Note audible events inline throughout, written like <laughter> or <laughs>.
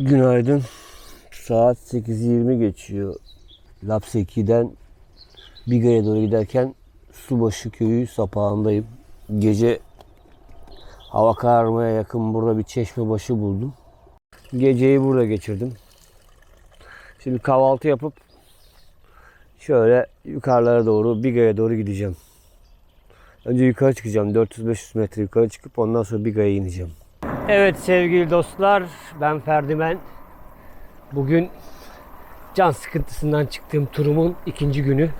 Günaydın. Saat 8.20 geçiyor. Lapseki'den Biga'ya doğru giderken Subaşı köyü sapağındayım. Gece hava kararmaya yakın burada bir çeşme başı buldum. Geceyi burada geçirdim. Şimdi kahvaltı yapıp şöyle yukarılara doğru Biga'ya doğru gideceğim. Önce yukarı çıkacağım. 400-500 metre yukarı çıkıp ondan sonra Biga'ya ineceğim. Evet sevgili dostlar, ben Ferdimen. Bugün can sıkıntısından çıktığım turumun ikinci günü.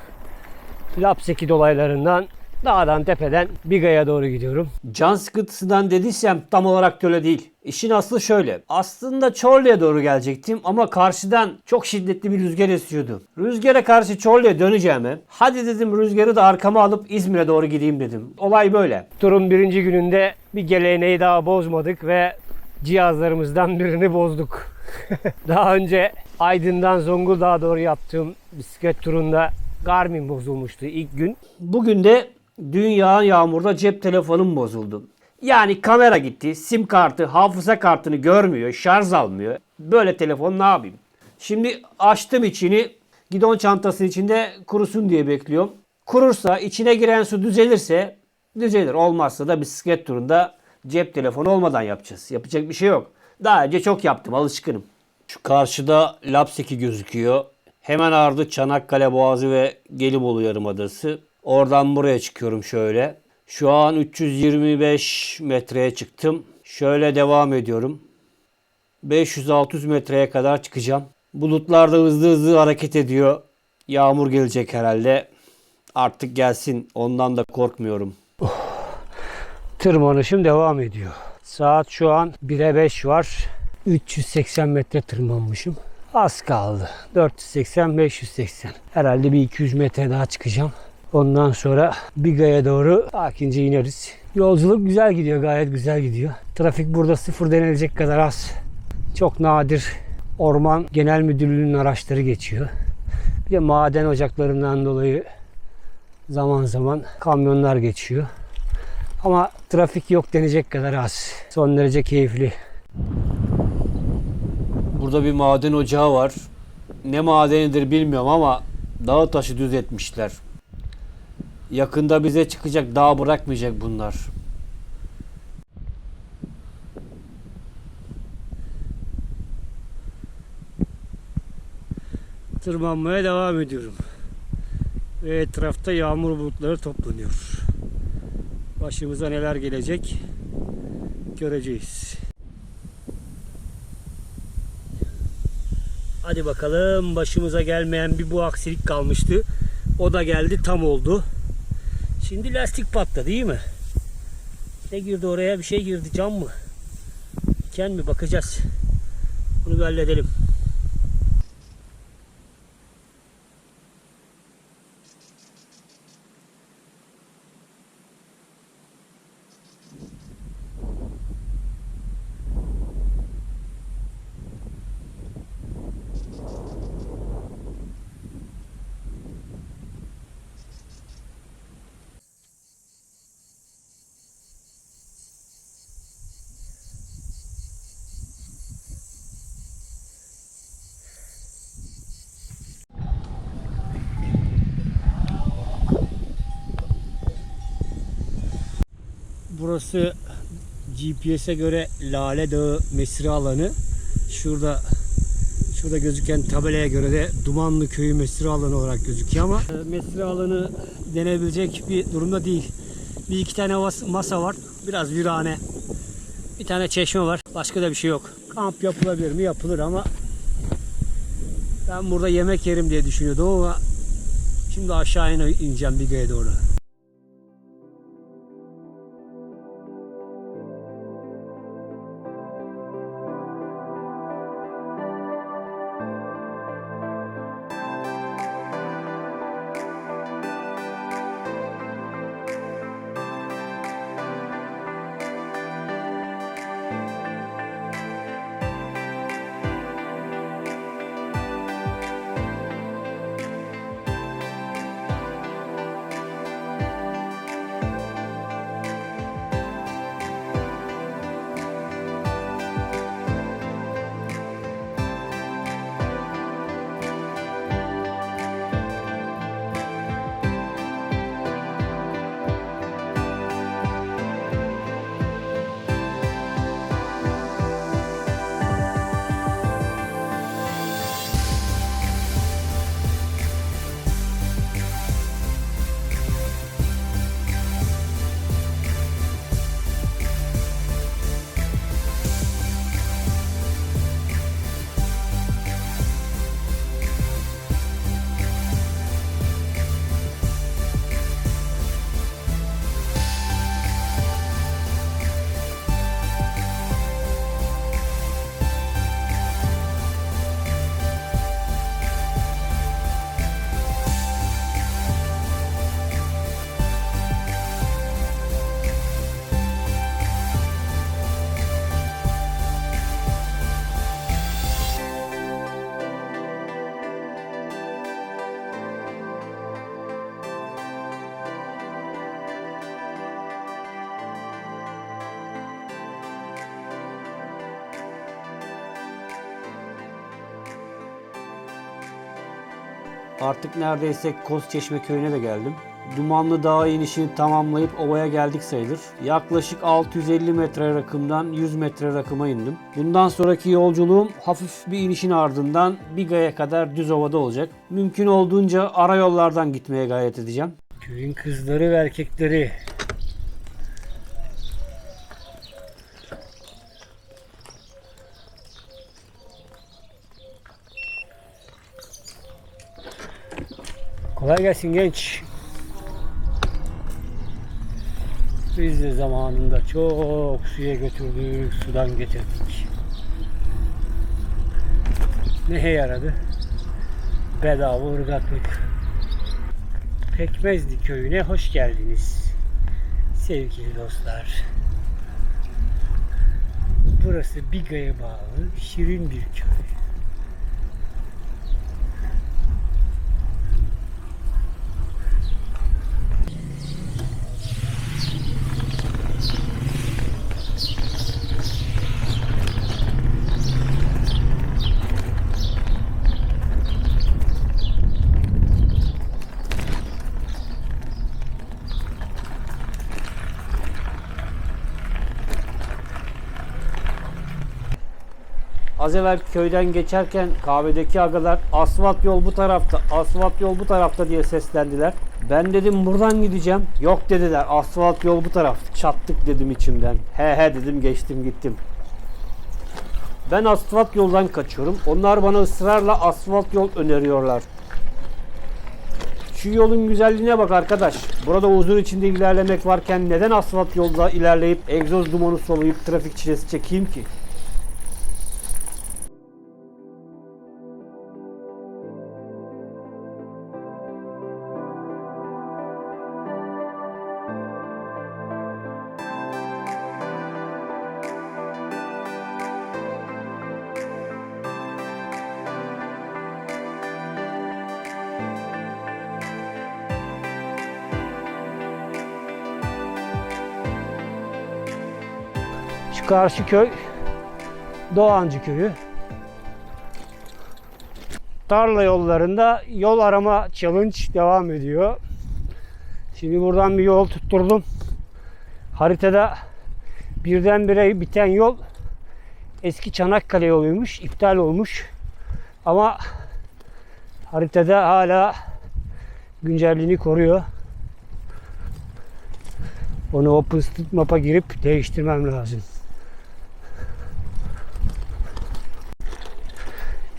Lapseki dolaylarından dağdan tepeden Biga'ya doğru gidiyorum. Can sıkıntısından dediysem tam olarak öyle değil. İşin aslı şöyle. Aslında Çorlu'ya doğru gelecektim ama karşıdan çok şiddetli bir rüzgar esiyordu. Rüzgara karşı Çorlu'ya döneceğime hadi dedim rüzgarı da arkama alıp İzmir'e doğru gideyim dedim. Olay böyle. Turun birinci gününde bir geleneği daha bozmadık ve cihazlarımızdan birini bozduk. <laughs> daha önce Aydın'dan Zonguldak'a doğru yaptığım bisiklet turunda Garmin bozulmuştu ilk gün. Bugün de dün yağan yağmurda cep telefonum bozuldu. Yani kamera gitti, sim kartı, hafıza kartını görmüyor, şarj almıyor. Böyle telefon ne yapayım? Şimdi açtım içini, gidon çantası içinde kurusun diye bekliyorum. Kurursa, içine giren su düzelirse düzelir. Olmazsa da bisiklet turunda cep telefonu olmadan yapacağız. Yapacak bir şey yok. Daha önce çok yaptım, alışkınım. Şu karşıda Lapseki gözüküyor. Hemen ardı Çanakkale Boğazı ve Gelibolu Yarımadası. Oradan buraya çıkıyorum şöyle. Şu an 325 metreye çıktım. Şöyle devam ediyorum. 500-600 metreye kadar çıkacağım. Bulutlar da hızlı hızlı hareket ediyor. Yağmur gelecek herhalde. Artık gelsin. Ondan da korkmuyorum. Tırmanışım devam ediyor. Saat şu an 1'e 5 var. 380 metre tırmanmışım. Az kaldı. 480-580. Herhalde bir 200 metre daha çıkacağım. Ondan sonra Biga'ya doğru sakince ineriz. Yolculuk güzel gidiyor. Gayet güzel gidiyor. Trafik burada sıfır denilecek kadar az. Çok nadir Orman Genel Müdürlüğü'nün araçları geçiyor. Bir de maden ocaklarından dolayı zaman zaman kamyonlar geçiyor. Ama trafik yok denecek kadar az. Son derece keyifli. Burada bir maden ocağı var. Ne madenidir bilmiyorum ama dağı taşı düz etmişler. Yakında bize çıkacak dağ bırakmayacak bunlar. Tırmanmaya devam ediyorum. Ve etrafta yağmur bulutları toplanıyor. Başımıza neler gelecek göreceğiz. Hadi bakalım başımıza gelmeyen bir bu aksilik kalmıştı. O da geldi tam oldu. Şimdi lastik patladı değil mi? Ne girdi oraya bir şey girdi cam mı? Diken mi bakacağız. Bunu bir halledelim. Burası GPS'e göre Lale Dağı mesire alanı. Şurada şurada gözüken tabelaya göre de Dumanlı Köyü mesire alanı olarak gözüküyor ama e, mesire alanı denebilecek bir durumda değil. Bir iki tane masa var. Biraz virane. Bir tane çeşme var. Başka da bir şey yok. Kamp yapılabilir mi? Yapılır ama ben burada yemek yerim diye düşünüyordum ama şimdi aşağı in- ineceğim Biga'ya doğru. Artık neredeyse Kozçeşme köyüne de geldim. Dumanlı Dağ inişini tamamlayıp ovaya geldik sayılır. Yaklaşık 650 metre rakımdan 100 metre rakıma indim. Bundan sonraki yolculuğum hafif bir inişin ardından Biga'ya kadar düz ovada olacak. Mümkün olduğunca ara yollardan gitmeye gayret edeceğim. Köyün kızları ve erkekleri Kolay gelsin genç. Biz de zamanında çok suya götürdük, sudan getirdik. Neye yaradı? Bedava ırgatlık. Pekmezli köyüne hoş geldiniz. Sevgili dostlar. Burası Biga'ya bağlı şirin bir köy. Az evvel köyden geçerken kahvedeki agalar asfalt yol bu tarafta, asfalt yol bu tarafta diye seslendiler. Ben dedim buradan gideceğim. Yok dediler asfalt yol bu taraf. Çattık dedim içimden. He he dedim geçtim gittim. Ben asfalt yoldan kaçıyorum. Onlar bana ısrarla asfalt yol öneriyorlar. Şu yolun güzelliğine bak arkadaş. Burada huzur içinde ilerlemek varken neden asfalt yolda ilerleyip egzoz dumanı soluyup trafik çilesi çekeyim ki? Karşı köy Doğancı köyü. Tarla yollarında yol arama challenge devam ediyor. Şimdi buradan bir yol tutturdum. Haritada birdenbire biten yol eski Çanakkale yoluymuş. iptal olmuş. Ama haritada hala güncelliğini koruyor. Onu OpenStreetMap'a girip değiştirmem lazım.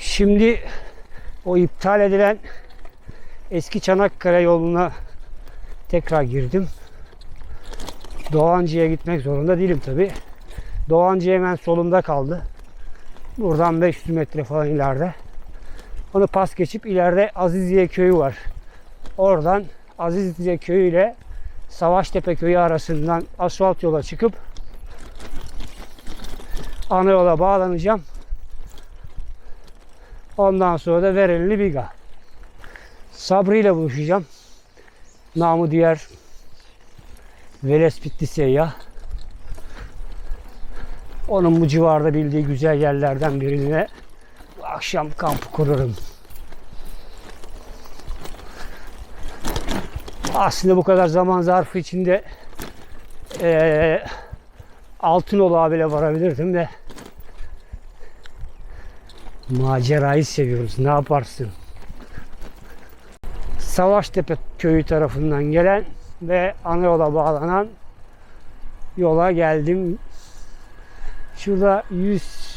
Şimdi o iptal edilen eski Çanakkale yoluna tekrar girdim. Doğancı'ya gitmek zorunda değilim tabi. Doğancı hemen solumda kaldı. Buradan 500 metre falan ileride. Onu pas geçip ileride Aziziye köyü var. Oradan Aziziye köyü ile Savaştepe köyü arasından asfalt yola çıkıp ana yola bağlanacağım. Ondan sonra da Verenli Biga. Sabri ile buluşacağım. Namı diğer Veles Bitti Seyyah. Onun bu civarda bildiği güzel yerlerden birine akşam kamp kururum. Aslında bu kadar zaman zarfı içinde eee Altınoluk'a bile varabilirdim de macerayı seviyoruz. Ne yaparsın? Savaştepe köyü tarafından gelen ve ana yola bağlanan yola geldim. Şurada 100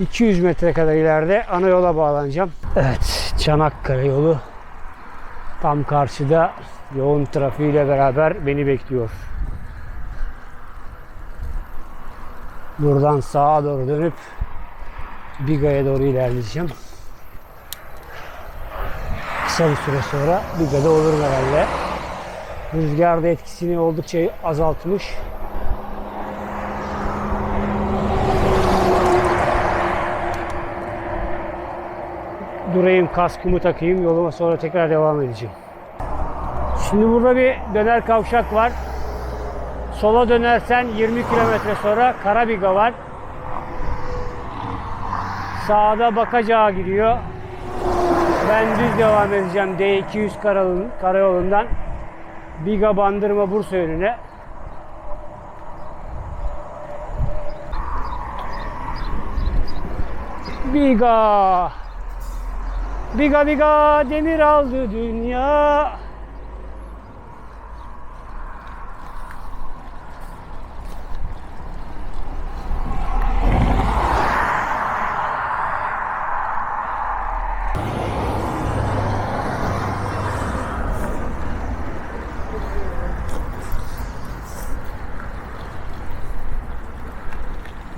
200 metre kadar ileride ana yola bağlanacağım. Evet, Çanakkale yolu tam karşıda yoğun trafiğiyle beraber beni bekliyor. Buradan sağa doğru dönüp Biga'ya doğru ilerleyeceğim. Kısa bir süre sonra Biga'da olurum herhalde. Rüzgar da etkisini oldukça azaltmış. Durayım, kaskımı takayım, yoluma sonra tekrar devam edeceğim. Şimdi burada bir döner kavşak var. Sola dönersen 20 kilometre sonra Karabiga var. Sağda Bakacağa gidiyor. Ben düz devam edeceğim D200 karayolun- karayolundan Biga Bandırma Bursa yönüne. Biga Biga biga demir aldı dünya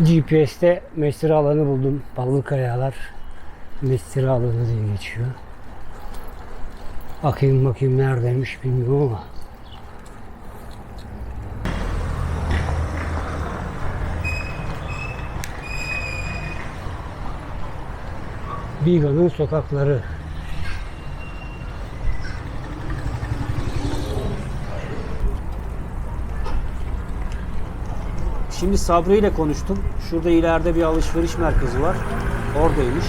GPS'te mesire alanı buldum. Ballı kayalar mesire alanı diye geçiyor. Bakayım bakayım neredeymiş bilmiyorum ama. Biga'nın sokakları. Şimdi Sabri ile konuştum. Şurada ileride bir alışveriş merkezi var. Oradaymış.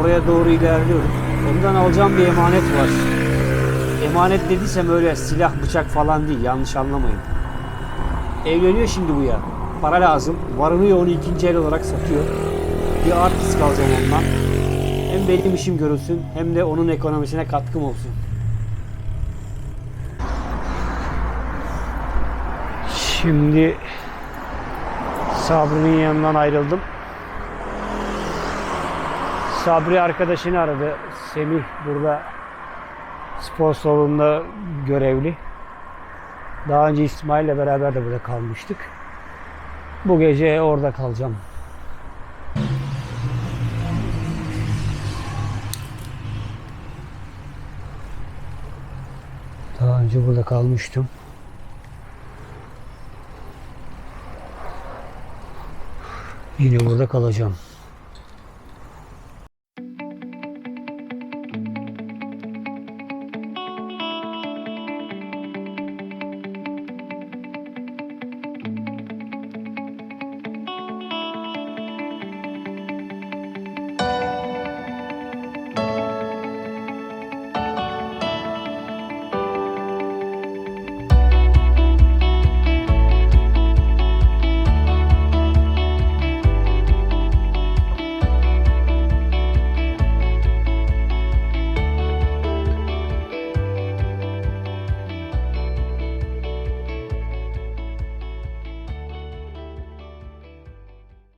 Oraya doğru ilerliyoruz. Ondan alacağım bir emanet var. Emanet dediysem öyle silah bıçak falan değil. Yanlış anlamayın. Evleniyor şimdi bu ya. Para lazım. Varını onu ikinci el olarak satıyor. Bir artist alacağım ondan. Hem benim işim görülsün hem de onun ekonomisine katkım olsun. Şimdi Sabri'nin yanından ayrıldım. Sabri arkadaşını aradı. Semih burada spor salonunda görevli. Daha önce İsmail'le beraber de burada kalmıştık. Bu gece orada kalacağım. Daha önce burada kalmıştım. Yine burada kalacağım.